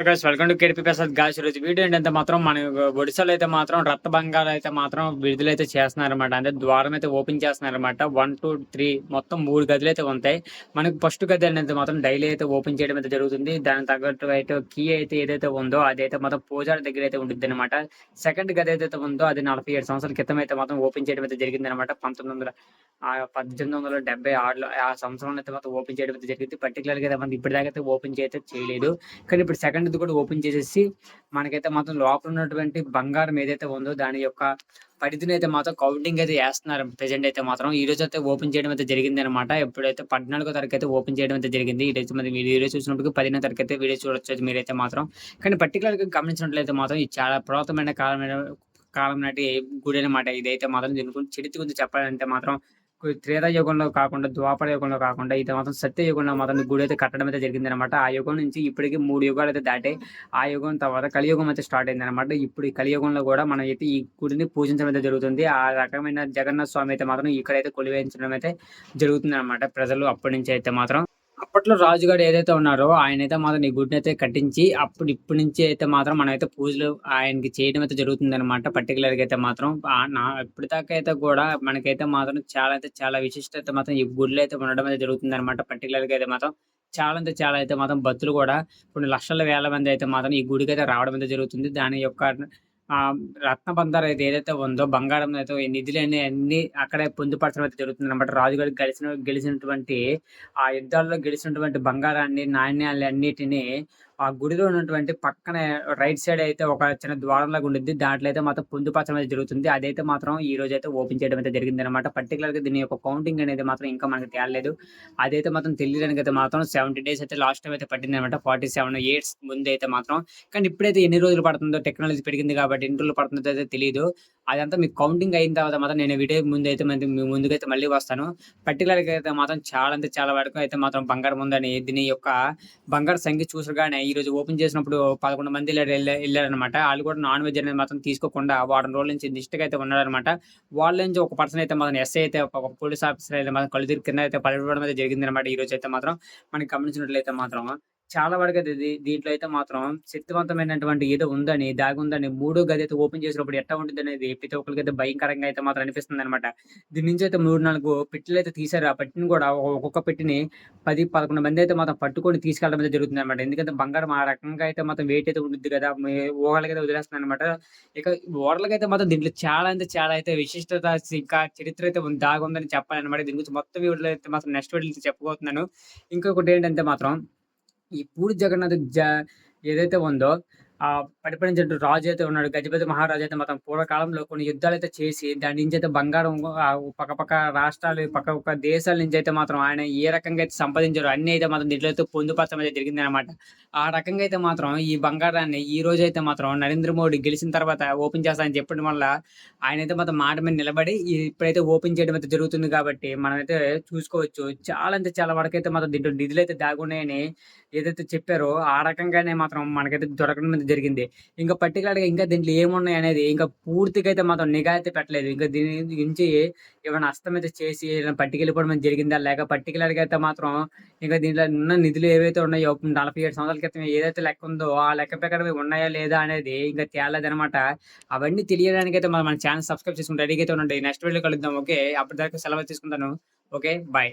Guys welcome to KDP Prasad guys రోజు video ఏంటంటే మాత్రం మన ఒడిశాలో అయితే మాత్రం రక్త బంగారు అయితే మాత్రం విడుదల అయితే చేస్తున్నారన్నమాట. అంటే ద్వారం అయితే ఓపెన్ చేస్తున్నారన్నమాట. వన్ టూ త్రీ మొత్తం మూడు గదులు అయితే ఉంటాయి. మనకి ఫస్ట్ గది అనేది మాత్రం డైలీ అయితే ఓపెన్ చేయడం అయితే జరుగుతుంది. దానికి తగ్గట్టు అయితే కీ అయితే ఏదైతే ఉందో అదైతే మాత్రం పూజారి దగ్గర అయితే ఉంటుంది అనమాట సెకండ్ గది ఏదైతే ఉందో అది నలభై ఏడు సంవత్సరాల క్రితం అయితే మాత్రం ఓపెన్ చేయడం అయితే జరిగింది అనమాట పంతొమ్మిది వందల ఆ పద్దెనిమిది వందల డెబ్బై ఆరులో ఆ సంవత్సరంలో అయితే మాత్రం ఓపెన్ చేయడం అయితే జరిగింది. పర్టికులర్గా అయితే మనం ఇప్పటిదాకా అయితే ఓపెన్ చేయతే చేయలేదు. కానీ ఇప్పుడు సెకండ్ కూడా ఓపెన్ చేసేసి మనకైతే మాత్రం లోపల ఉన్నటువంటి బంగారం ఏదైతే ఉందో దాని యొక్క పరిధిని అయితే మాత్రం కౌంటింగ్ అయితే వేస్తున్నారు ప్రెసెంట్ అయితే మాత్రం ఈ రోజు అయితే ఓపెన్ చేయడం అయితే జరిగింది అనమాట ఎప్పుడైతే పద్నాలుగో తారీఖు అయితే ఓపెన్ చేయడం అయితే జరిగింది. ఈ రోజు మరి మీరు వీడియో చూసినప్పుడు పదిహేనో తారీఖు అయితే వీడియో చూడొచ్చు మీరైతే మాత్రం. కానీ పర్టికులర్గా గమనించినట్లయితే మాత్రం ఇది చాలా పురాతనమైన కాలమైన కాలం నాటి గుడి అనమాట ఇదైతే మాత్రం దీని గురించి చరిత్ర గురించి చెప్పాలంటే మాత్రం త్రేతా యుగంలో కాకుండా ద్వాపర యుగంలో కాకుండా ఇది మాత్రం సత్య యుగంలో మాత్రం గుడి అయితే కట్టడం అయితే జరిగింది అనమాట ఆ యుగం నుంచి ఇప్పటికి మూడు యుగాలు అయితే దాటే ఆ యుగం తర్వాత కలియుగం అయితే స్టార్ట్ అయింది అనమాట ఇప్పుడు ఈ కలియుగంలో కూడా మనం అయితే ఈ గుడిని పూజించడం అయితే జరుగుతుంది. ఆ రకమైన జగన్నాథ స్వామి అయితే మాత్రం ఇక్కడైతే కొలివేయించడం అయితే జరుగుతుంది అనమాట ప్రజలు అప్పటి నుంచి అయితే మాత్రం. అప్పట్లో రాజుగారు ఏదైతే ఉన్నారో ఆయన అయితే మాత్రం ఈ గుడిని అయితే కట్టించి అప్పుడు ఇప్పటి నుంచి అయితే మాత్రం మనం అయితే పూజలు ఆయనకి చేయడం అయితే జరుగుతుంది అనమాట పర్టికులర్గా అయితే మాత్రం నా ఇప్పటిదాకా అయితే కూడా మనకైతే మాత్రం చాలా అయితే చాలా విశిష్టత మాత్రం ఈ గుడిలో అయితే ఉండడం అయితే జరుగుతుంది అనమాట పర్టికులర్గా అయితే మాత్రం చాలా అంటే చాలా అయితే మాత్రం భక్తులు కూడా కొన్ని లక్షల వేల మంది అయితే మాత్రం ఈ గుడికి అయితే రావడం అయితే జరుగుతుంది. దాని యొక్క రత్న బంగారం అయితే ఏదైతే ఉందో బంగారం అయితే నిధులు అన్ని అక్కడే పొందుపరచడం అయితే జరుగుతుంది అనమాట రాజుగారు గెలిచిన గెలిచినటువంటి ఆ యుద్ధాల్లో గెలిచినటువంటి బంగారాన్ని నాణ్యాలు అన్నిటిని ఆ గుడిలో ఉన్నటువంటి పక్కన రైట్ సైడ్ అయితే ఒక చిన్న ద్వారం లాగా ఉండిద్ది. దాంట్లో అయితే మాత్రం పొందుపరచడం అయితే జరుగుతుంది. అదైతే మాత్రం ఈ రోజు అయితే ఓపెన్ చేయడం అయితే జరిగింది అనమాట పర్టికులర్గా దీని యొక్క కౌంటింగ్ అనేది మాత్రం ఇంకా మనకి తేలలేదు. అదైతే మాత్రం తెలియడానికి అయితే మాత్రం సెవెంటీ డేస్ అయితే లాస్ట్ టైం అయితే పట్టింది అనమాట ఫార్టీ సెవెన్ ఇయర్స్ ముందు అయితే మాత్రం. కానీ ఇప్పుడైతే ఎన్ని రోజులు పడుతుందో టెక్నాలజీ పెరిగింది కాబట్టి ఎన్ని రోజులు పడుతుందో అయితే తెలియదు అదంతా మీకు కౌంటింగ్ అయిన తర్వాత మాత్రం నేను వీడియో ముందు అయితే మీ ముందుకైతే మళ్ళీ వస్తాను. పర్టికులర్గా అయితే మాత్రం చాలా అంటే చాలా వరకు అయితే మాత్రం బంగారం ఉందని దీని యొక్క బంగారు సంఖ్య చూసగానే ఈ రోజు ఓపెన్ చేసినప్పుడు పదకొండు మంది వెళ్ళారనమాట వాళ్ళు కూడా నాన్ వెజ్ అనేది మాత్రం తీసుకోకుండా వారం రోజుల నుంచి నిష్ఠగా అయితే ఉన్నారనమాట వాళ్ళ నుంచి ఒక పర్సన్ అయితే మాత్రం ఎస్ఐ అయితే ఒక పోలీస్ ఆఫీసర్ అయితే మాత్రం కళ్ళు కింద అయితే పడిపోవడం అయితే జరిగింది అనమాట అయితే మాత్రం. మనకి గమనించినట్లయితే మాత్రం చాలా వరకు అయితే దీంట్లో అయితే మాత్రం శక్తివంతమైనటువంటి ఏదో ఉందని దాగి ఉందని మూడో గది అయితే ఓపెన్ చేసినప్పుడు ఎట్లా ఉంటుంది అనేది ప్రతి ఒక్కరికి అయితే భయంకరంగా అయితే మాత్రం అనిపిస్తుంది అనమాట దీని నుంచి అయితే మూడు నాలుగు పెట్టెలు అయితే తీశారు. ఆ పెట్టిని కూడా ఒక్కొక్క పెట్టిని పది పదకొండు మంది అయితే మాత్రం పట్టుకొని తీసుకెళ్ళడం అయితే జరుగుతుంది అనమాట ఎందుకంటే బంగారం ఆ రకంగా అయితే మాత్రం వెయిట్ అయితే ఉంటుంది కదా ఊహలకి అయితే వదిలేస్తుంది అనమాట ఇక ఓడలకి అయితే మాత్రం దీంట్లో చాలా అంటే చాలా అయితే విశిష్టత ఇంకా చరిత్ర అయితే దాగుందని చెప్పాలన్నమాట. దీని గురించి మొత్తం వీడియోలో అయితే మాత్రం నెక్స్ట్ వీడియో చెప్పబోతున్నాను ఇంకొకటి ఏంటంటే మాత్రం ఈ పూరి జగన్నాథ్ జ ఏదైతే ఉందో ఆ పరిపాలించిన రాజు అయితే ఉన్నాడు గజపతి మహారాజు అయితే మొత్తం పూర్వకాలంలో కొన్ని యుద్ధాలు అయితే చేసి దాని నుంచి అయితే బంగారం పక్క పక్క రాష్ట్రాలు పక్క పక్క దేశాల నుంచి అయితే మాత్రం ఆయన ఏ రకంగా అయితే సంపాదించారు అన్ని అయితే మాత్రం దీంట్లో అయితే పొందుపరచడం అయితే జరిగింది అనమాట ఆ రకంగా అయితే మాత్రం ఈ బంగారాన్ని ఈ రోజు అయితే మాత్రం నరేంద్ర మోడీ గెలిచిన తర్వాత ఓపెన్ చేస్తానని చెప్పడం వల్ల ఆయన అయితే మాత్రం మాట మీద నిలబడి ఇప్పుడైతే ఓపెన్ చేయడం అయితే జరుగుతుంది కాబట్టి మనం అయితే చూసుకోవచ్చు. చాలా అంటే చాలా వరకు అయితే మాత్రం దీంట్లో నిధులు అయితే దాగున్నాయని ఏదైతే చెప్పారో ఆ రకంగానే మాత్రం మనకైతే దొరకడం జరిగింది. ఇంకా పర్టికులర్గా ఇంకా దీంట్లో ఏమున్నాయి అనేది ఇంకా పూర్తిగా అయితే మాత్రం నిఘా అయితే పెట్టలేదు. ఇంకా దీని గురించి ఏమైనా అస్తం అయితే చేసి పట్టుకెళ్ళిపోవడం జరిగిందా? లేక పర్టికులర్గా అయితే మాత్రం ఇంకా దీంట్లో ఉన్న నిధులు ఏవైతే ఉన్నాయో నలభై ఏడు సంవత్సరాల క్రితం ఏదైతే లెక్క ఉందో ఆ లెక్క ప్రకారం ఉన్నాయా లేదా అనేది ఇంకా తేలేదనమాట అవన్నీ తెలియడానికి అయితే మన ఛానల్ సబ్స్క్రైబ్ చేసుకుంటే రెడీగా అయితే ఉండండి. నెక్స్ట్ వీడియో కలుద్దాం. ఓకే? అప్పటిదాకా సెలవు తీసుకుంటాను. ఓకే? బాయ్.